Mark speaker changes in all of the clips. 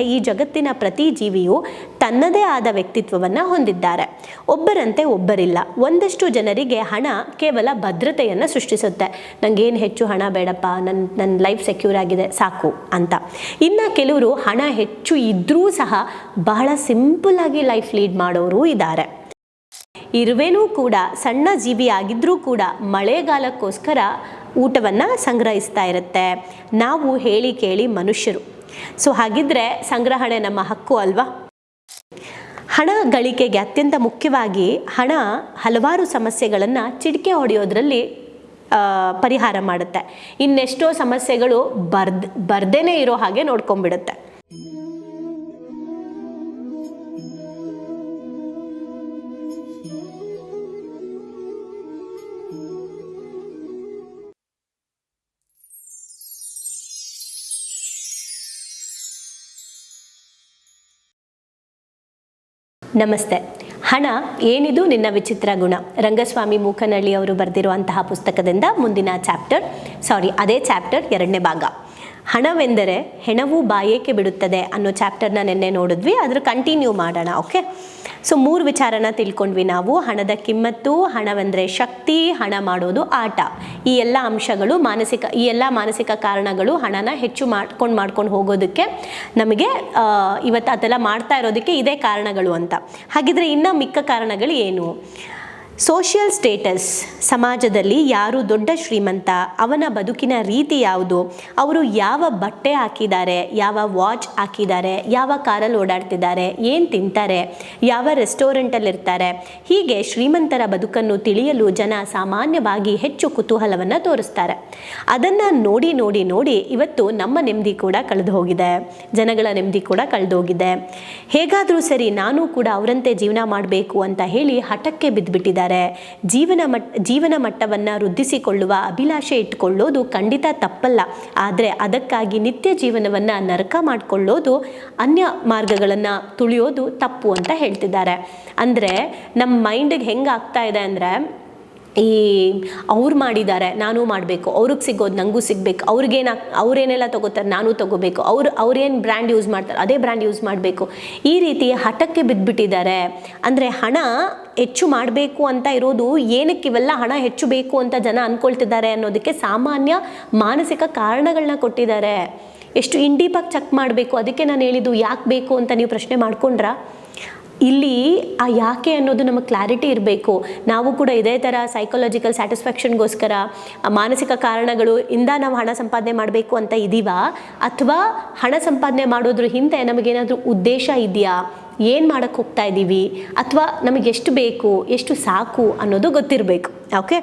Speaker 1: ಈ ಜಗತ್ತಿನ ಪ್ರತಿ ಜೀವಿಯು ತನ್ನದೇ ಆದ ವ್ಯಕ್ತಿತ್ವವನ್ನು ಹೊಂದಿದ್ದಾರೆ. ಒಬ್ಬರಂತೆ ಒಬ್ಬರಿಲ್ಲ. ಒಂದಷ್ಟು ಜನರಿಗೆ ಹಣ ಕೇವಲ ಭದ್ರತೆಯನ್ನು ಸೃಷ್ಟಿಸುತ್ತೆ. ನನಗೇನು ಹೆಚ್ಚು ಹಣ ಬೇಡಪ್ಪ ನನ್ನ ನನ್ನ ಲೈಫ್ ಸೆಕ್ಯೂರ್ ಆಗಿದೆ, ಸಾಕು ಅಂತ. ಇನ್ನು ಕೆಲವರು ಹಣ ಹೆಚ್ಚು ಇದ್ದರೂ ಸಹ ಬಹಳ ಸಿಂಪಲ್ ಆಗಿ ಲೈಫ್ ಲೀಡ್ ಮಾಡೋರು ಇದ್ದಾರೆ. ಇರುವೆನೂ ಕೂಡ, ಸಣ್ಣ ಜೀವಿ ಆಗಿದ್ರೂ ಕೂಡ ಮಳೆಗಾಲಕ್ಕೋಸ್ಕರ ಊಟವನ್ನು ಸಂಗ್ರಹಿಸ್ತಾ ಇರುತ್ತೆ. ನಾವು ಹೇಳಿ ಕೇಳಿ ಮನುಷ್ಯರು. ಸೊ ಹಾಗಿದ್ರೆ ಸಂಗ್ರಹಣೆ ನಮ್ಮ ಹಕ್ಕು ಅಲ್ವಾ? ಹಣ ಗಳಿಕೆಗೆ ಅತ್ಯಂತ ಮುಖ್ಯವಾಗಿ ಹಣ ಹಲವಾರು ಸಮಸ್ಯೆಗಳನ್ನು ಚಿಟಿಕೆ ಹೊಡೆಯೋದ್ರಲ್ಲಿ ಪರಿಹಾರ ಮಾಡುತ್ತೆ. ಇನ್ನೆಷ್ಟೋ ಸಮಸ್ಯೆಗಳು ಬರ್ದ್, ಬರ್ದೇನೆ ಇರೋ ಹಾಗೆ ನೋಡ್ಕೊಂಡ್ಬಿಡುತ್ತೆ. ನಮಸ್ತೆ. ಹಣ ಏನಿದು ನಿನ್ನ ವಿಚಿತ್ರ ಗುಣ. ರಂಗಸ್ವಾಮಿ ಮೂಕನಳ್ಳಿ ಅವರು ಬರೆದಿರುವಂತಹ ಪುಸ್ತಕದಿಂದ ಮುಂದಿನ ಚಾಪ್ಟರ್, ಸಾರಿ, ಅದೇ ಚಾಪ್ಟರ್ ಎರಡನೇ ಭಾಗ. ಹಣವೆಂದರೆ ಹೆಣವು ಬಾಯೇಕೆ ಬಿಡುತ್ತದೆ ಅನ್ನೋ ಚಾಪ್ಟರ್ನ ನಿನ್ನೆ ನೋಡಿದ್ವಿ ಅದ್ರ ಕಂಟಿನ್ಯೂ ಮಾಡೋಣ ಓಕೆ ಸೊ ಮೂರು ವಿಚಾರನ ತಿಳ್ಕೊಂಡ್ವಿ ನಾವು. ಹಣದ ಕಿಮ್ಮತ್ತು, ಹಣವೆಂದರೆ ಶಕ್ತಿ, ಹಣ ಮಾಡೋದು ಆಟ. ಈ ಎಲ್ಲ ಅಂಶಗಳು ಮಾನಸಿಕ, ಈ ಎಲ್ಲ ಮಾನಸಿಕ ಕಾರಣಗಳು ಹಣನ ಹೆಚ್ಚು ಮಾಡ್ಕೊಂಡು ಮಾಡ್ಕೊಂಡು ಹೋಗೋದಕ್ಕೆ ನಮಗೆ ಇವತ್ತು ಅದೆಲ್ಲ ಮಾಡ್ತಾ ಇರೋದಕ್ಕೆ ಇದೇ ಕಾರಣಗಳು ಅಂತ. ಹಾಗಿದ್ರೆ ಇನ್ನೂ ಮಿಕ್ಕ ಕಾರಣಗಳು ಏನು? Social status. ಸಮಾಜದಲ್ಲಿ ಯಾರು ದೊಡ್ಡ ಶ್ರೀಮಂತ, ಅವನ ಬದುಕಿನ ರೀತಿ ಯಾವುದು, ಅವರು ಯಾವ ಬಟ್ಟೆ ಹಾಕಿದ್ದಾರೆ, ಯಾವ ವಾಚ್ ಹಾಕಿದ್ದಾರೆ, ಯಾವ ಕಾರಲ್ಲಿ ಓಡಾಡ್ತಿದ್ದಾರೆ, ಏನು ತಿಂತಾರೆ, ಯಾವ ರೆಸ್ಟೋರೆಂಟಲ್ಲಿ ಇರ್ತಾರೆ, ಹೀಗೆ ಶ್ರೀಮಂತರ ಬದುಕನ್ನು ತಿಳಿಯಲು ಜನ ಸಾಮಾನ್ಯವಾಗಿ ಹೆಚ್ಚು ಕುತೂಹಲವನ್ನು ತೋರಿಸ್ತಾರೆ. ಅದನ್ನು ನೋಡಿ ನೋಡಿ ನೋಡಿ ಇವತ್ತು ನಮ್ಮ ನೆಮ್ಮದಿ ಕೂಡ ಕಳೆದು ಹೋಗಿದೆ. ಜನಗಳ ನೆಮ್ಮದಿ ಕೂಡ ಕಳೆದು ಹೋಗಿದೆ. ಹೇಗಾದರೂ ಸರಿ ನಾನು ಕೂಡ ಅವರಂತೆ ಜೀವನ ಮಾಡಬೇಕು ಅಂತ ಹೇಳಿ ಹಠಕ್ಕೆ ಬಿದ್ದುಬಿಟ್ಟಿದ್ದಾರೆ ಜೀವನ ಮಟ್ಟ ಜೀವನ ಮಟ್ಟವನ್ನು ವೃದ್ಧಿಸಿಕೊಳ್ಳುವ ಅಭಿಲಾಷೆ ಇಟ್ಕೊಳ್ಳೋದು ಖಂಡಿತ ತಪ್ಪಲ್ಲ. ಆದರೆ ಅದಕ್ಕಾಗಿ ನಿತ್ಯ ಜೀವನವನ್ನು ನರಕ ಮಾಡಿಕೊಳ್ಳೋದು ಅನ್ಯ ಮಾರ್ಗಗಳನ್ನು ತುಳಿಯೋದು ತಪ್ಪು ಅಂತ ಹೇಳ್ತಿದ್ದಾರೆ. ಅಂದರೆ ನಮ್ಮ ಮೈಂಡಿಗೆ ಹೆಂಗೆ ಆಗ್ತಾ ಇದೆ ಅಂದರೆ ಈ ಅವ್ರು ಮಾಡಿದ್ದಾರೆ, ನಾನು ಮಾಡಬೇಕು. ಅವ್ರಿಗೆ ಸಿಗೋದು ನನಗೂ ಸಿಗಬೇಕು. ಅವ್ರಿಗೇನ, ಅವ್ರೇನೆಲ್ಲ ತೊಗೋತಾರೆ, ನಾನು ತಗೋಬೇಕು. ಅವ್ರು, ಅವ್ರೇನು ಬ್ರ್ಯಾಂಡ್ ಯೂಸ್ ಮಾಡ್ತಾರೆ, ಅದೇ ಬ್ರ್ಯಾಂಡ್ ಯೂಸ್ ಮಾಡಬೇಕು. ಈ ರೀತಿ ಹಠಕ್ಕೆ ಬಿದ್ದುಬಿಟ್ಟಿದ್ದಾರೆ ಅಂದರೆ ಹಣ ಹೆಚ್ಚು ಮಾಡಬೇಕು ಅಂತ ಇರೋದು ಏನಕ್ಕೆ ಇವೆಲ್ಲ ಹಣ ಹೆಚ್ಚು ಬೇಕು ಅಂತ ಜನ ಅಂದ್ಕೊಳ್ತಿದ್ದಾರೆ ಅನ್ನೋದಕ್ಕೆ ಸಾಮಾನ್ಯ ಮಾನಸಿಕ ಕಾರಣಗಳನ್ನ ಕೊಟ್ಟಿದ್ದಾರೆ. ಎಷ್ಟು ಇನ್ ಡೀಪಾಗಿ ಚೆಕ್ ಮಾಡಬೇಕು, ಅದಕ್ಕೆ ನಾನು ಹೇಳಿದ್ದು ಯಾಕೆ ಬೇಕು ಅಂತ ನೀವು ಪ್ರಶ್ನೆ ಮಾಡ್ಕೊಂಡ್ರಾ? ಇಲ್ಲಿ ಆ ಯಾಕೆ ಅನ್ನೋದು ನಮಗೆ ಕ್ಲಾರಿಟಿ ಇರಬೇಕು. ನಾವು ಕೂಡ ಇದೇ ಥರ ಸೈಕಾಲಜಿಕಲ್ ಸ್ಯಾಟಿಸ್ಫ್ಯಾಕ್ಷನ್ಗೋಸ್ಕರ ಮಾನಸಿಕ ಕಾರಣಗಳು ಇಂದ ನಾವು ಹಣ ಸಂಪಾದನೆ ಮಾಡಬೇಕು ಅಂತ ಇದೀವಾ? ಅಥವಾ ಹಣ ಸಂಪಾದನೆ ಮಾಡೋದ್ರ ಹಿಂದೆ ನಮಗೇನಾದರೂ ಉದ್ದೇಶ ಇದೆಯಾ? ಏನು ಮಾಡೋಕ್ಕೆ ಹೋಗ್ತಾ ಇದ್ದೀವಿ ಅಥವಾ ನಮಗೆ ಎಷ್ಟು ಬೇಕು, ಎಷ್ಟು ಸಾಕು ಅನ್ನೋದು ಗೊತ್ತಿರಬೇಕು. ಓಕೆ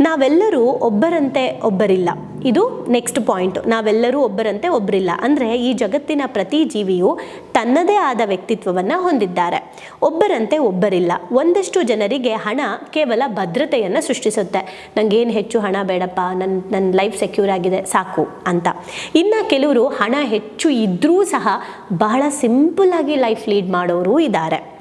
Speaker 1: ನಾವೆಲ್ಲರೂ ಒಬ್ಬರಂತೆ ಒಬ್ಬರಿಲ್ಲ. ಇದು ನೆಕ್ಸ್ಟ್ ಪಾಯಿಂಟ್ ನಾವೆಲ್ಲರೂ ಒಬ್ಬರಂತೆ ಒಬ್ಬರಿಲ್ಲ ಅಂದರೆ ಈ ಜಗತ್ತಿನ ಪ್ರತಿ ಜೀವಿಯು ತನ್ನದೇ ಆದ ವ್ಯಕ್ತಿತ್ವವನ್ನು ಹೊಂದಿದ್ದಾರೆ. ಒಬ್ಬರಂತೆ ಒಬ್ಬರಿಲ್ಲ. ಒಂದಷ್ಟು ಜನರಿಗೆ ಹಣ ಕೇವಲ ಭದ್ರತೆಯನ್ನು ಸೃಷ್ಟಿಸುತ್ತೆ. ನನಗೇನು ಹೆಚ್ಚು ಹಣ ಬೇಡಪ್ಪ. ನನ್ನ ನನ್ನ ಲೈಫ್ ಸೆಕ್ಯೂರ್ ಆಗಿದೆ. ಸಾಕು ಅಂತ. ಇನ್ನು ಕೆಲವರು ಹಣ ಹೆಚ್ಚು ಇದ್ದರೂ ಸಹ ಬಹಳ ಸಿಂಪಲ್ ಆಗಿ ಲೈಫ್ ಲೀಡ್ ಮಾಡೋರು ಇದ್ದಾರೆ.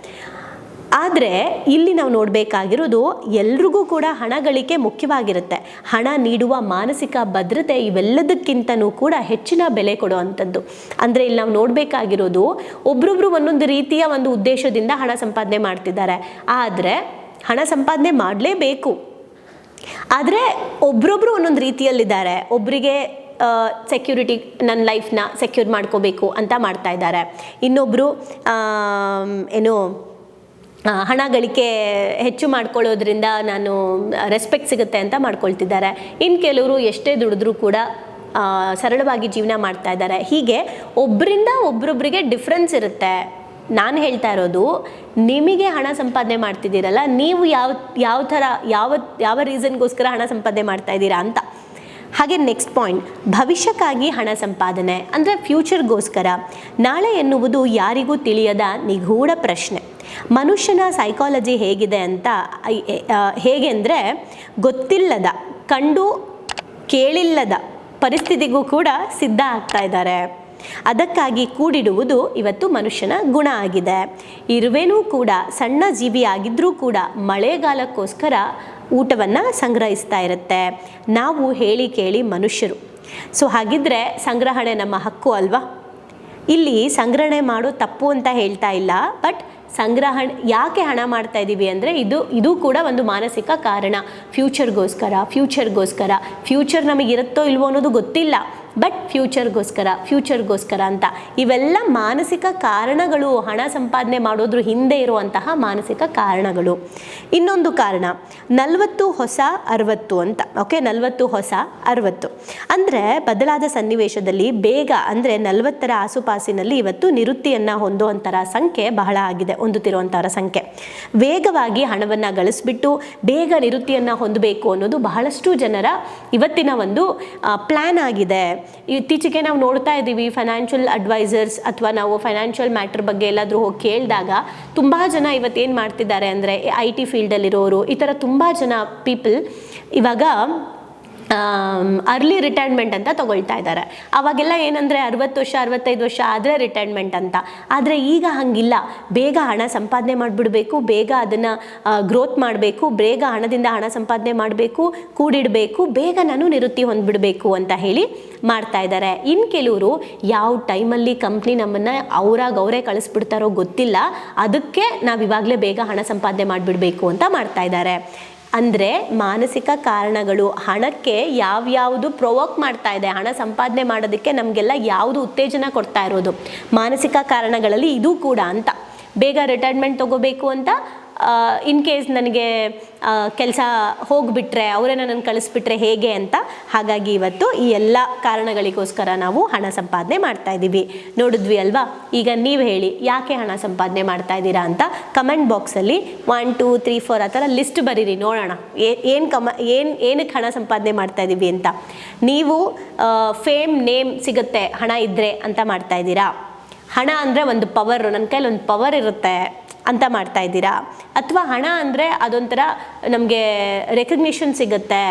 Speaker 1: ಆದರೆ ಇಲ್ಲಿ ನಾವು ನೋಡಬೇಕಾಗಿರೋದು ಎಲ್ರಿಗೂ ಕೂಡ ಹಣ ಗಳಿಕೆ ಮುಖ್ಯವಾಗಿರುತ್ತೆ. ಹಣ ನೀಡುವ ಮಾನಸಿಕ ಭದ್ರತೆ ಇವೆಲ್ಲದಕ್ಕಿಂತನೂ ಕೂಡ ಹೆಚ್ಚಿನ ಬೆಲೆ ಕೊಡುವಂಥದ್ದು. ಅಂದರೆ ಇಲ್ಲಿ ನಾವು ನೋಡಬೇಕಾಗಿರೋದು ಒಬ್ರೊಬ್ರು ಒಂದೊಂದು ರೀತಿಯ ಒಂದು ಉದ್ದೇಶದಿಂದ ಹಣ ಸಂಪಾದನೆ ಮಾಡ್ತಿದ್ದಾರೆ. ಆದರೆ ಹಣ ಸಂಪಾದನೆ ಮಾಡಲೇಬೇಕು. ಆದರೆ ಒಬ್ರೊಬ್ರು ಒಂದೊಂದು ರೀತಿಯಲ್ಲಿದ್ದಾರೆ. ಒಬ್ಬರಿಗೆ ಸೆಕ್ಯೂರಿಟಿ ನನ್ನ ಲೈಫ್ನ ಸೆಕ್ಯೂರ್ ಮಾಡ್ಕೋಬೇಕು ಅಂತ ಮಾಡ್ತಾ ಇದ್ದಾರೆ. ಇನ್ನೊಬ್ಬರು ಏನು ಹಣ ಗಳಿಕೆ ಹೆಚ್ಚು ಮಾಡ್ಕೊಳ್ಳೋದ್ರಿಂದ ನಾನು ರೆಸ್ಪೆಕ್ಟ್ ಸಿಗುತ್ತೆ ಅಂತ ಮಾಡ್ಕೊಳ್ತಿದ್ದಾರೆ. ಇನ್ನು ಕೆಲವರು ಎಷ್ಟೇ ದುಡಿದ್ರೂ ಕೂಡ ಸರಳವಾಗಿ ಜೀವನ ಮಾಡ್ತಾ ಇದ್ದಾರೆ. ಹೀಗೆ ಒಬ್ಬರಿಂದ ಒಬ್ರೊಬ್ರಿಗೆ ಡಿಫ್ರೆನ್ಸ್ ಇರುತ್ತೆ. ನಾನು ಹೇಳ್ತಾ ಇರೋದು, ನಿಮಗೆ ಹಣ ಸಂಪಾದನೆ ಮಾಡ್ತಿದ್ದೀರಲ್ಲ, ನೀವು ಯಾವ ಯಾವ ಥರ, ಯಾವ ಯಾವ ರೀಸನ್ಗೋಸ್ಕರ ಹಣ ಸಂಪಾದನೆ ಮಾಡ್ತಾ ಇದ್ದೀರಾ ಅಂತ. ಹಾಗೆ ನೆಕ್ಸ್ಟ್ ಪಾಯಿಂಟ್ ಭವಿಷ್ಯಕ್ಕಾಗಿ ಹಣ ಸಂಪಾದನೆ, ಅಂದರೆ ಫ್ಯೂಚರ್ಗೋಸ್ಕರ ನಾಳೆ ಎನ್ನುವುದು ಯಾರಿಗೂ ತಿಳಿಯದ ನಿಗೂಢ ಪ್ರಶ್ನೆ. ಮನುಷ್ಯನ ಸೈಕಾಲಜಿ ಹೇಗಿದೆ ಅಂತ ಹೇಗೆಂದರೆ ಗೊತ್ತಿಲ್ಲದ, ಕಂಡು ಕೇಳಿಲ್ಲದ ಪರಿಸ್ಥಿತಿಗೂ ಕೂಡ ಸಿದ್ಧ ಆಗ್ತಾ ಇದ್ದಾರೆ. ಅದಕ್ಕಾಗಿ ಕೂಡಿಡುವುದು ಇವತ್ತು ಮನುಷ್ಯನ ಗುಣ ಆಗಿದೆ. ಇರುವೆನೂ ಕೂಡ, ಸಣ್ಣ ಜೀವಿ ಆಗಿದ್ರೂ ಕೂಡ, ಮಳೆಗಾಲಕ್ಕೋಸ್ಕರ ಊಟವನ್ನು ಸಂಗ್ರಹಿಸ್ತಾ ಇರುತ್ತೆ. ನಾವು ಹೇಳಿ ಕೇಳಿ ಮನುಷ್ಯರು. ಸೊ ಹಾಗಿದ್ರೆ ಸಂಗ್ರಹಣೆ ನಮ್ಮ ಹಕ್ಕು ಅಲ್ವಾ? ಇಲ್ಲಿ ಸಂಗ್ರಹಣೆ ಮಾಡೋ ತಪ್ಪು ಅಂತ ಹೇಳ್ತಾ ಇಲ್ಲ ಬಟ್ ಸಂಗ್ರಹಣೆ ಯಾಕೆ ಹಣ ಮಾಡ್ತಾ ಇದ್ದೀವಿ ಅಂದರೆ ಇದು ಇದು ಕೂಡ ಒಂದು ಮಾನಸಿಕ ಕಾರಣ. ಫ್ಯೂಚರ್ಗೋಸ್ಕರ ಫ್ಯೂಚರ್ಗೋಸ್ಕರ ಫ್ಯೂಚರ್ ನಮಗಿರುತ್ತೋ ಇಲ್ವೋ ಅನ್ನೋದು ಗೊತ್ತಿಲ್ಲ. ಬಟ್ ಫ್ಯೂಚರ್ಗೋಸ್ಕರ ಫ್ಯೂಚರ್ಗೋಸ್ಕರ ಅಂತ. ಇವೆಲ್ಲ ಮಾನಸಿಕ ಕಾರಣಗಳು. ಹಣ ಸಂಪಾದನೆ ಮಾಡೋದ್ರ ಹಿಂದೆ ಇರುವಂತಹ ಮಾನಸಿಕ ಕಾರಣಗಳು. ಇನ್ನೊಂದು ಕಾರಣ, ನಲವತ್ತು ಹೊಸ ಅರವತ್ತು ಅಂತ. ಓಕೆ ನಲವತ್ತು ಹೊಸ ಅರವತ್ತು. ಅಂದರೆ ಬದಲಾದ ಸನ್ನಿವೇಶದಲ್ಲಿ ಬೇಗ, ಅಂದರೆ ನಲವತ್ತರ ಆಸುಪಾಸಿನಲ್ಲಿ ಇವತ್ತು ನಿವೃತ್ತಿಯನ್ನು ಹೊಂದುವಂಥರ ಸಂಖ್ಯೆ ಬಹಳ ಆಗಿದೆ, ಹೊಂದುತ್ತಿರುವಂಥರ ಸಂಖ್ಯೆ. ವೇಗವಾಗಿ ಹಣವನ್ನು ಗಳಿಸ್ಬಿಟ್ಟು ಬೇಗ ನಿವೃತ್ತಿಯನ್ನು ಹೊಂದಬೇಕು ಅನ್ನೋದು ಬಹಳಷ್ಟು ಜನರ ಇವತ್ತಿನ ಒಂದು ಪ್ಲ್ಯಾನ್ ಆಗಿದೆ. ಇತ್ತೀಚೆಗೆ ನಾವು ನೋಡ್ತಾ ಇದ್ದೀವಿ ಫೈನಾನ್ಷಿಯಲ್ ಅಡ್ವೈಸರ್ಸ್ ಅಥವಾ ನಾವು ಫೈನಾನ್ಷಿಯಲ್ ಮ್ಯಾಟ್ರ್ ಬಗ್ಗೆ ಎಲ್ಲಾದರೂ ಹೋಗಿ ಕೇಳಿದಾಗ ತುಂಬ ಜನ ಇವತ್ತೇನು ಮಾಡ್ತಿದ್ದಾರೆ ಅಂದರೆ ಐ ಟಿ ಫೀಲ್ಡಲ್ಲಿರೋರು ಈ ಥರ ತುಂಬ ಜನ ಪೀಪಲ್ ಇವಾಗ ಅರ್ಲಿ ರಿಟೈರ್ಮೆಂಟ್ ಅಂತ ತಗೊಳ್ತಾ ಇದ್ದಾರೆ. ಅವಾಗೆಲ್ಲ ಏನಂದರೆ ಅರವತ್ತು ವರ್ಷ, ಅರವತ್ತೈದು ವರ್ಷ ಆದರೆ ರಿಟೈರ್ಮೆಂಟ್ ಅಂತ. ಆದರೆ ಈಗ ಹಾಗಿಲ್ಲ. ಬೇಗ ಹಣ ಸಂಪಾದನೆ ಮಾಡಿಬಿಡಬೇಕು, ಬೇಗ ಅದನ್ನು ಗ್ರೋತ್ ಮಾಡಬೇಕು, ಬೇಗ ಹಣದಿಂದ ಹಣ ಸಂಪಾದನೆ ಮಾಡಬೇಕು, ಕೂಡಿಡಬೇಕು, ಬೇಗ ನಾನು ನಿವೃತ್ತಿ ಹೊಂದ್ಬಿಡಬೇಕು ಅಂತ ಹೇಳಿ ಮಾಡ್ತಾ ಇದ್ದಾರೆ. ಇನ್ನು ಕೆಲವರು ಯಾವ ಟೈಮಲ್ಲಿ ಕಂಪ್ನಿ ನಮ್ಮನ್ನು ಅವರಾಗ ಅವರೇ ಕಳಿಸ್ಬಿಡ್ತಾರೋ ಗೊತ್ತಿಲ್ಲ. ಅದಕ್ಕೆ ನಾವು ಇವಾಗಲೇ ಬೇಗ ಹಣ ಸಂಪಾದನೆ ಮಾಡಿಬಿಡಬೇಕು ಅಂತ ಮಾಡ್ತಾ ಇದ್ದಾರೆ. ಅಂದರೆ ಮಾನಸಿಕ ಕಾರಣಗಳು, ಹಣಕ್ಕೆ ಯಾವ್ಯಾವುದು ಪ್ರೊವೋಕ್ ಮಾಡ್ತಾ ಇದೆ, ಹಣ ಸಂಪಾದನೆ ಮಾಡೋದಕ್ಕೆ ನಮಗೆಲ್ಲ ಯಾವುದು ಉತ್ತೇಜನ ಕೊಡ್ತಾ ಇರೋದು? ಮಾನಸಿಕ ಕಾರಣಗಳಲ್ಲಿ ಇದು ಕೂಡ ಅಂತ. ಬೇಗ ರಿಟೈರ್ಮೆಂಟ್ ತಗೋಬೇಕು ಅಂತ ಇನ್ ಕೇಸ್ ನನಗೆ ಕೆಲಸ ಹೋಗಿಬಿಟ್ರೆ, ಅವರೇ ನನ್ನ ಕಳಿಸ್ಬಿಟ್ರೆ ಹೇಗೆ ಅಂತ, ಹಾಗಾಗಿ ಇವತ್ತು ಈ ಎಲ್ಲ ಕಾರಣಗಳಿಗೋಸ್ಕರ ನಾವು ಹಣ ಸಂಪಾದನೆ ಮಾಡ್ತಾ ಇದ್ದೀವಿ. ನೋಡಿದ್ವಿ ಅಲ್ವಾ? ಈಗ ನೀವು ಹೇಳಿ, ಯಾಕೆ ಹಣ ಸಂಪಾದನೆ ಮಾಡ್ತಾ ಇದ್ದೀರಾ ಅಂತ ಕಮೆಂಟ್ ಬಾಕ್ಸಲ್ಲಿ ಒನ್ ಟೂ ತ್ರೀ ಫೋರ್ ಆ ಥರ ಲಿಸ್ಟ್ ಬರೀರಿ, ನೋಡೋಣ. ಏನು ಕಮ, ಏನು, ಏನಕ್ಕೆ ಹಣ ಸಂಪಾದನೆ ಮಾಡ್ತಾ ಇದ್ದೀವಿ ಅಂತ. ನೀವು ಫೇಮ್ ನೇಮ್ ಸಿಗುತ್ತೆ, ಹಣ ಇದ್ದರೆ ಅಂತ ಮಾಡ್ತಾ ಇದ್ದೀರಾ? ಹಣ ಅಂದರೆ ಒಂದು ಪವರು ನನ್ನ ಕೈಲಿ ಒಂದು ಪವರ್ ಇರುತ್ತೆ. ಅಂತ ಮಾಡ್ತಾ ಇದ್ದೀರಾ? ಅಥವಾ ಹಣ ಅಂದರೆ ಅದೊಂಥರ ನಮಗೆ ರೆಕಗ್ನಿಷನ್ ಸಿಗುತ್ತೆ.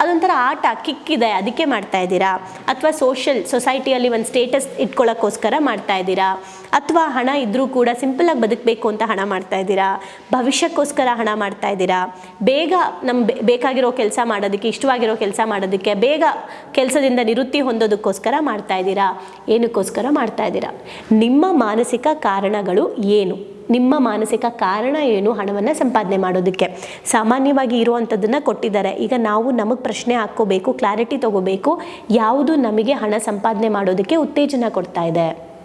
Speaker 1: ಅದೊಂಥರ ಆಟ ಕಿಕ್ಕಿದೆ ಅದಕ್ಕೆ ಮಾಡ್ತಾ ಇದ್ದೀರಾ? ಅಥವಾ ಸೋಷಲ್ ಸೊಸೈಟಿಯಲ್ಲಿ ಒಂದು ಸ್ಟೇಟಸ್ ಇಟ್ಕೊಳ್ಳೋಕ್ಕೋಸ್ಕರ ಮಾಡ್ತಾ ಇದ್ದೀರಾ? ಅಥವಾ ಹಣ ಇದ್ದರೂ ಕೂಡ ಸಿಂಪಲಾಗಿ ಬದುಕಬೇಕು ಅಂತ ಹಣ ಮಾಡ್ತಾ ಇದ್ದೀರಾ? ಭವಿಷ್ಯಕ್ಕೋಸ್ಕರ ಹಣ ಮಾಡ್ತಾ ಇದ್ದೀರಾ? ಬೇಗ ನಮ್ಮ ಬೇಕಾಗಿರೋ ಕೆಲಸ ಮಾಡೋದಕ್ಕೆ, ಇಷ್ಟವಾಗಿರೋ ಕೆಲಸ ಮಾಡೋದಕ್ಕೆ, ಬೇಗ ಕೆಲಸದಿಂದ ನಿವೃತ್ತಿ ಹೊಂದೋದಕ್ಕೋಸ್ಕರ ಮಾಡ್ತಾ ಇದ್ದೀರಾ? ಏನಕ್ಕೋಸ್ಕರ ಮಾಡ್ತಾ ಇದ್ದೀರಾ? ನಿಮ್ಮ ಮಾನಸಿಕ ಕಾರಣಗಳು ಏನು? ನಿಮ್ಮ ಮಾನಸಿಕ ಕಾರಣ ಏನು ಹಣವನ್ನು ಸಂಪಾದನೆ ಮಾಡೋದಕ್ಕೆ? ಸಾಮಾನ್ಯವಾಗಿ ಇರುವಂಥದ್ದನ್ನು ಕೊಟ್ಟಿದ್ದಾರೆ. ಈಗ ನಾವು ನಮಗೆ ಪ್ರಶ್ನೆ ಹಾಕ್ಕೋಬೇಕು, ಕ್ಲಾರಿಟಿ ತಗೋಬೇಕು, ಯಾವುದು ನಮಗೆ ಹಣ ಸಂಪಾದನೆ ಮಾಡೋದಕ್ಕೆ ಉತ್ತೇಜನ ಕೊಡ್ತಾ ಇದೆ?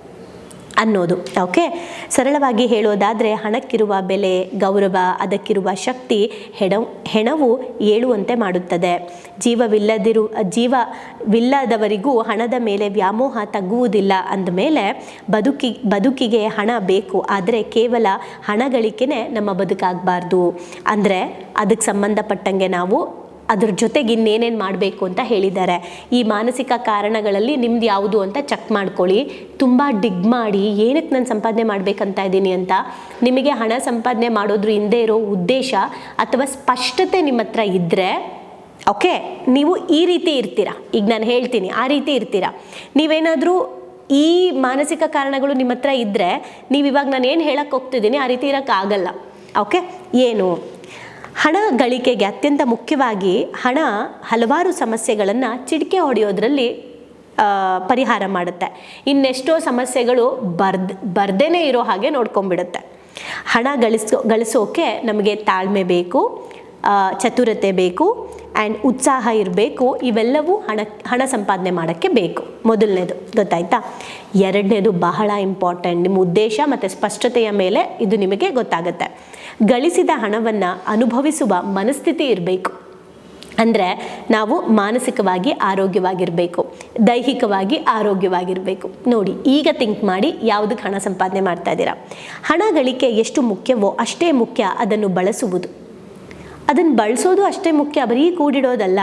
Speaker 1: ಅನ್ನೋದು. ಓಕೆ ಸರಳವಾಗಿ ಹೇಳೋದಾದರೆ, ಹಣಕ್ಕಿರುವ ಬೆಲೆ, ಗೌರವ, ಅದಕ್ಕಿರುವ ಶಕ್ತಿ, ಹೆಣ, ಹೆಣವು ಏಳುವಂತೆ ಮಾಡುತ್ತದೆ. ಜೀವವಿಲ್ಲದಿರು ಜೀವವಿಲ್ಲದವರಿಗೂ ಹಣದ ಮೇಲೆ ವ್ಯಾಮೋಹ ತಗ್ಗುವುದಿಲ್ಲ ಅಂದಮೇಲೆ, ಬದುಕಿ, ಬದುಕಿಗೆ ಹಣ ಬೇಕು, ಆದರೆ ಕೇವಲ ಹಣ ಗಳಿಕೆನೇ ನಮ್ಮ ಬದುಕಾಗಬಾರ್ದು. ಅಂದರೆ, ಅದಕ್ಕೆ ಸಂಬಂಧಪಟ್ಟಂಗೆ ನಾವು ಅದ್ರ ಜೊತೆಗೆ ಇನ್ನೇನೇನು ಮಾಡಬೇಕು ಅಂತ ಹೇಳಿದ್ದಾರೆ. ಈ ಮಾನಸಿಕ ಕಾರಣಗಳಲ್ಲಿ ನಿಮ್ದು ಯಾವುದು ಅಂತ ಚೆಕ್ ಮಾಡ್ಕೊಳ್ಳಿ. ತುಂಬ ಡಿಗ್ ಮಾಡಿ ಏನಕ್ಕೆ ನಾನು ಸಂಪಾದನೆ ಮಾಡಬೇಕಂತ ಇದ್ದೀನಿ ಅಂತ. ನಿಮಗೆ ಹಣ ಸಂಪಾದನೆ ಮಾಡೋದ್ರ ಹಿಂದೆ ಇರೋ ಉದ್ದೇಶ ಅಥವಾ ಸ್ಪಷ್ಟತೆ ನಿಮ್ಮ ಹತ್ರ ಇದ್ದರೆ ಓಕೆ, ನೀವು ಈ ರೀತಿ ಇರ್ತೀರಾ. ಈಗ ನಾನು ಹೇಳ್ತೀನಿ, ಆ ರೀತಿ ಇರ್ತೀರಾ. ನೀವೇನಾದರೂ ಈ ಮಾನಸಿಕ ಕಾರಣಗಳು ನಿಮ್ಮ ಹತ್ರ ಇದ್ದರೆ ನೀವು ಇವಾಗ ನಾನು ಏನು ಹೇಳಕ್ಕೆ ಹೋಗ್ತಿದ್ದೀನಿ ಆ ರೀತಿ ಇರೋಕ್ಕಾಗಲ್ಲ ಓಕೆ, ಏನು? ಹಣ ಗಳಿಕೆಗೆ ಅತ್ಯಂತ ಮುಖ್ಯವಾಗಿ ಹಣ ಹಲವಾರು ಸಮಸ್ಯೆಗಳನ್ನು ಚಿಟಿಕೆ ಹೊಡೆಯೋದ್ರಲ್ಲಿ ಪರಿಹಾರ ಮಾಡುತ್ತೆ. ಇನ್ನೆಷ್ಟೋ ಸಮಸ್ಯೆಗಳು ಬರ್ದ್, ಬರ್ದೇನೆ ಇರೋ ಹಾಗೆ ನೋಡ್ಕೊಂಡ್ಬಿಡುತ್ತೆ. ಹಣ ಗಳಿಸೋ ಗಳಿಸೋಕೆ ನಮಗೆ ತಾಳ್ಮೆ ಬೇಕು ಚತುರತೆ ಬೇಕು ಆ್ಯಂಡ್ ಉತ್ಸಾಹ ಇರಬೇಕು. ಇವೆಲ್ಲವೂ ಹಣ ಹಣ ಸಂಪಾದನೆ ಮಾಡೋಕ್ಕೆ ಬೇಕು. ಮೊದಲನೇದು, ಗೊತ್ತಾಯ್ತಾ? ಎರಡನೇದು ಬಹಳ ಇಂಪಾರ್ಟೆಂಟ್ ನಿಮ್ಮ ಉದ್ದೇಶ ಮತ್ತು ಸ್ಪಷ್ಟತೆಯ ಮೇಲೆ ಇದು ನಿಮಗೆ ಗೊತ್ತಾಗುತ್ತೆ. ಗಳಿಸಿದ ಹಣವನ್ನು ಅನುಭವಿಸುವ ಮನಸ್ಥಿತಿ ಇರಬೇಕು. ಅಂದರೆ ನಾವು ಮಾನಸಿಕವಾಗಿ ಆರೋಗ್ಯವಾಗಿರಬೇಕು, ದೈಹಿಕವಾಗಿ ಆರೋಗ್ಯವಾಗಿರಬೇಕು. ನೋಡಿ, ಈಗ ಥಿಂಕ್ ಮಾಡಿ ಯಾವುದಕ್ಕೆ ಹಣ ಸಂಪಾದನೆ ಮಾಡ್ತಾ ಇದ್ದೀರಾ? ಹಣ ಗಳಿಕೆ ಎಷ್ಟು ಮುಖ್ಯವೋ ಅಷ್ಟೇ ಮುಖ್ಯ ಅದನ್ನು ಬಳಸುವುದು. ಅದನ್ನು ಬಳಸೋದು ಅಷ್ಟೇ ಮುಖ್ಯ, ಬರೀ ಕೂಡಿಡೋದಲ್ಲ,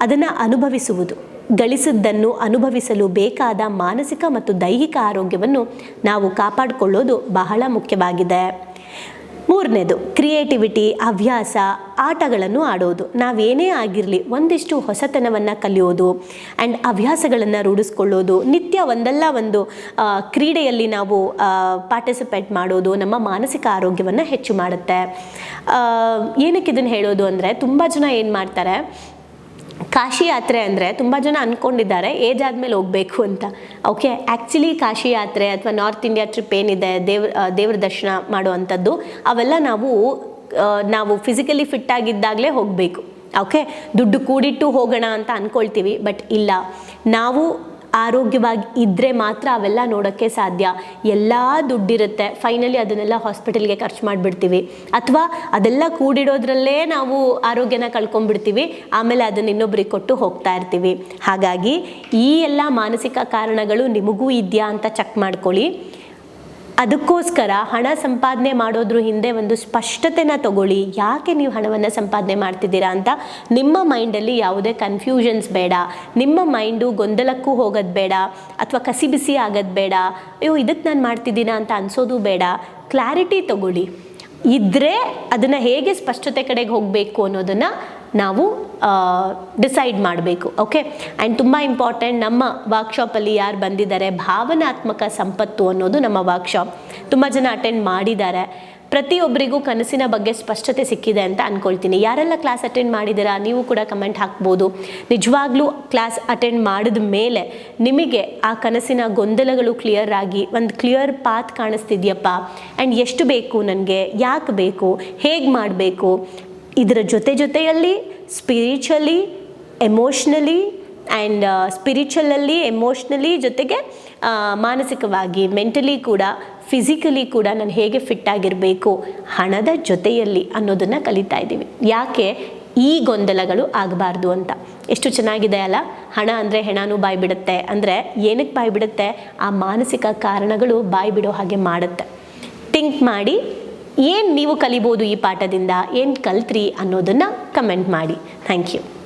Speaker 1: ಅದನ್ನು ಅನುಭವಿಸುವುದು. ಗಳಿಸಿದ್ದನ್ನು ಅನುಭವಿಸಲು ಬೇಕಾದ ಮಾನಸಿಕ ಮತ್ತು ದೈಹಿಕ ಆರೋಗ್ಯವನ್ನು ನಾವು ಕಾಪಾಡಿಕೊಳ್ಳೋದು ಬಹಳ ಮುಖ್ಯವಾಗಿದೆ. ಮೂರನೇದು ಕ್ರಿಯೇಟಿವಿಟಿ ಹವ್ಯಾಸ, ಆಟಗಳನ್ನು ಆಡೋದು. ನಾವೇನೇ ಆಗಿರಲಿ, ಒಂದಿಷ್ಟು ಹೊಸತನವನ್ನು ಕಲಿಯೋದು ಆ್ಯಂಡ್ ಹವ್ಯಾಸಗಳನ್ನು ರೂಢಿಸ್ಕೊಳ್ಳೋದು. ನಿತ್ಯ ಒಂದಲ್ಲ ಒಂದು ಕ್ರೀಡೆಯಲ್ಲಿ ನಾವು ಪಾರ್ಟಿಸಿಪೇಟ್ ಮಾಡೋದು ನಮ್ಮ ಮಾನಸಿಕ ಆರೋಗ್ಯವನ್ನು ಹೆಚ್ಚು ಮಾಡುತ್ತೆ. ಏನಕ್ಕೆ ಇದನ್ನು ಹೇಳೋದು ಅಂದರೆ ತುಂಬ ಜನ ಏನು ಮಾಡ್ತಾರೆ ಕಾಶಿ ಯಾತ್ರೆ ಅಂದರೆ ತುಂಬ ಜನ ಅಂದ್ಕೊಂಡಿದ್ದಾರೆ ಏಜ್ ಆದಮೇಲೆ ಹೋಗಬೇಕು ಅಂತ. ಓಕೆ ಆ್ಯಕ್ಚುಲಿ ಕಾಶಿ ಯಾತ್ರೆ ಅಥವಾ ನಾರ್ತ್ ಇಂಡಿಯಾ ಟ್ರಿಪ್ ಏನಿದೆ, ದೇವ್ರ ದೇವ್ರ ದರ್ಶನ ಮಾಡುವಂಥದ್ದು, ಅವೆಲ್ಲ ನಾವು ನಾವು ಫಿಸಿಕಲಿ ಫಿಟ್ ಆಗಿದ್ದಾಗಲೇ ಹೋಗಬೇಕು. ಓಕೆ ದುಡ್ಡು ಕೂಡಿಟ್ಟು ಹೋಗೋಣ ಅಂತ ಅಂದ್ಕೊಳ್ತೀವಿ ಬಟ್ ಇಲ್ಲ. ನಾವು ಆರೋಗ್ಯವಾಗಿ ಇದ್ದರೆ ಮಾತ್ರ ಅವೆಲ್ಲ ನೋಡೋಕ್ಕೆ ಸಾಧ್ಯ. ಎಲ್ಲ ದುಡ್ಡಿರುತ್ತೆ. ಫೈನಲಿ ಅದನ್ನೆಲ್ಲ ಹಾಸ್ಪಿಟಲ್ಗೆ ಖರ್ಚು ಮಾಡಿಬಿಡ್ತೀವಿ. ಅಥವಾ ಅದೆಲ್ಲ ಕೂಡಿಡೋದ್ರಲ್ಲೇ ನಾವು ಆರೋಗ್ಯನ ಕಳ್ಕೊಂಡ್ಬಿಡ್ತೀವಿ. ಆಮೇಲೆ ಅದನ್ನ ಇನ್ನೊಬ್ರಿಗೆ ಕೊಟ್ಟು ಹೋಗ್ತಾ ಇರ್ತೀವಿ. ಹಾಗಾಗಿ ಈ ಎಲ್ಲ ಮಾನಸಿಕ ಕಾರಣಗಳು ನಿಮಗೂ ಇದೆಯಾ ಅಂತ ಚೆಕ್ ಮಾಡ್ಕೊಳ್ಳಿ. ಅದಕ್ಕೋಸ್ಕರ ಹಣ ಸಂಪಾದನೆ ಮಾಡೋದ್ರ ಹಿಂದೆ ಒಂದು ಸ್ಪಷ್ಟತೆನ ತಗೊಳ್ಳಿ. ಯಾಕೆ ನೀವು ಹಣವನ್ನು ಸಂಪಾದನೆ ಮಾಡ್ತಿದ್ದೀರಾ ಅಂತ ನಿಮ್ಮ ಮೈಂಡಲ್ಲಿ ಯಾವುದೇ ಕನ್ಫ್ಯೂಷನ್ಸ್ ಬೇಡ. ನಿಮ್ಮ ಮೈಂಡು ಗೊಂದಲಕ್ಕೂ ಹೋಗೋದು ಬೇಡ. ಅಥವಾ ಕಸಿ ಬಿಸಿ ಆಗೋದು ಬೇಡ. ಅಯ್ಯೋ ಇದಕ್ಕೆ ನಾನು ಮಾಡ್ತಿದ್ದೀನಾ ಅಂತ ಅನ್ಸೋದು ಬೇಡ. ಕ್ಲಾರಿಟಿ ತಗೊಳ್ಳಿ. ಇದ್ದರೆ ಅದನ್ನು ಹೇಗೆ ಸ್ಪಷ್ಟತೆ ಕಡೆಗೆ ಹೋಗಬೇಕು ಅನ್ನೋದನ್ನು ನಾವು ಡಿಸೈಡ್ ಮಾಡಬೇಕು ಓಕೆ ಆ್ಯಂಡ್ ತುಂಬ ಇಂಪಾರ್ಟೆಂಟ್ ನಮ್ಮ ವರ್ಕ್ಶಾಪಲ್ಲಿ ಯಾರು ಬಂದಿದ್ದಾರೆ, ಭಾವನಾತ್ಮಕ ಸಂಪತ್ತು ಅನ್ನೋದು ನಮ್ಮ ವರ್ಕ್ಶಾಪ್ ತುಂಬ ಜನ ಅಟೆಂಡ್ ಮಾಡಿದ್ದಾರೆ. ಪ್ರತಿಯೊಬ್ಬರಿಗೂ ಕನಸಿನ ಬಗ್ಗೆ ಸ್ಪಷ್ಟತೆ ಸಿಕ್ಕಿದೆ ಅಂತ ಅಂದ್ಕೊಳ್ತೀನಿ ಯಾರೆಲ್ಲ ಕ್ಲಾಸ್ ಅಟೆಂಡ್ ಮಾಡಿದ್ದೀರಾ, ನೀವು ಕೂಡ ಕಮೆಂಟ್ ಹಾಕ್ಬೋದು. ನಿಜವಾಗ್ಲೂ ಕ್ಲಾಸ್ ಅಟೆಂಡ್ ಮಾಡಿದ ಮೇಲೆ ನಿಮಗೆ ಆ ಕನಸಿನ ಗೊಂದಲಗಳು ಕ್ಲಿಯರ್ ಆಗಿ, ಒಂದು ಕ್ಲಿಯರ್ ಪಾತ್ ಕಾಣಿಸ್ತಿದ್ಯಪ್ಪ? ಆ್ಯಂಡ್ ಎಷ್ಟು ಬೇಕು ನನಗೆ? ಯಾಕೆ ಬೇಕು? ಹೇಗೆ ಮಾಡಬೇಕು? ಇದರ ಜೊತೆ ಜೊತೆಯಲ್ಲಿ ಸ್ಪಿರಿಚುವಲಿ ಎಮೋಷ್ನಲಿ ಆ್ಯಂಡ್ ಸ್ಪಿರಿಚುವಲಲ್ಲಿ ಎಮೋಷ್ನಲಿ ಜೊತೆಗೆ ಮಾನಸಿಕವಾಗಿ ಮೆಂಟಲಿ ಕೂಡ ಫಿಸಿಕಲಿ ಕೂಡ ನಾನು ಹೇಗೆ ಫಿಟ್ ಆಗಿರಬೇಕು ಹಣದ ಜೊತೆಯಲ್ಲಿ ಅನ್ನೋದನ್ನು ಕಲಿತಾ ಇದ್ದೀವಿ. ಯಾಕೆ ಈ ಗೊಂದಲಗಳು ಆಗಬಾರ್ದು ಅಂತ. ಎಷ್ಟು ಚೆನ್ನಾಗಿದೆ ಅಲ್ಲ? ಹಣ ಅಂದರೆ ಹೆಣನೂ ಬಾಯಿ ಬಿಡುತ್ತೆ ಅಂದರೆ ಏನಕ್ಕೆ ಬಾಯಿ ಬಿಡುತ್ತೆ ಆ ಮಾನಸಿಕ ಕಾರಣಗಳು ಬಾಯಿ ಬಿಡೋ ಹಾಗೆ ಮಾಡುತ್ತೆ. ಥಿಂಕ್ ಮಾಡಿ ಏನು ನೀವು ಕಲಿಬೋದು ಈ ಪಾಠದಿಂದ ಏನು ಕಲ್ತ್ರಿ ಅನ್ನೋದನ್ನು ಕಮೆಂಟ್ ಮಾಡಿ. Thank you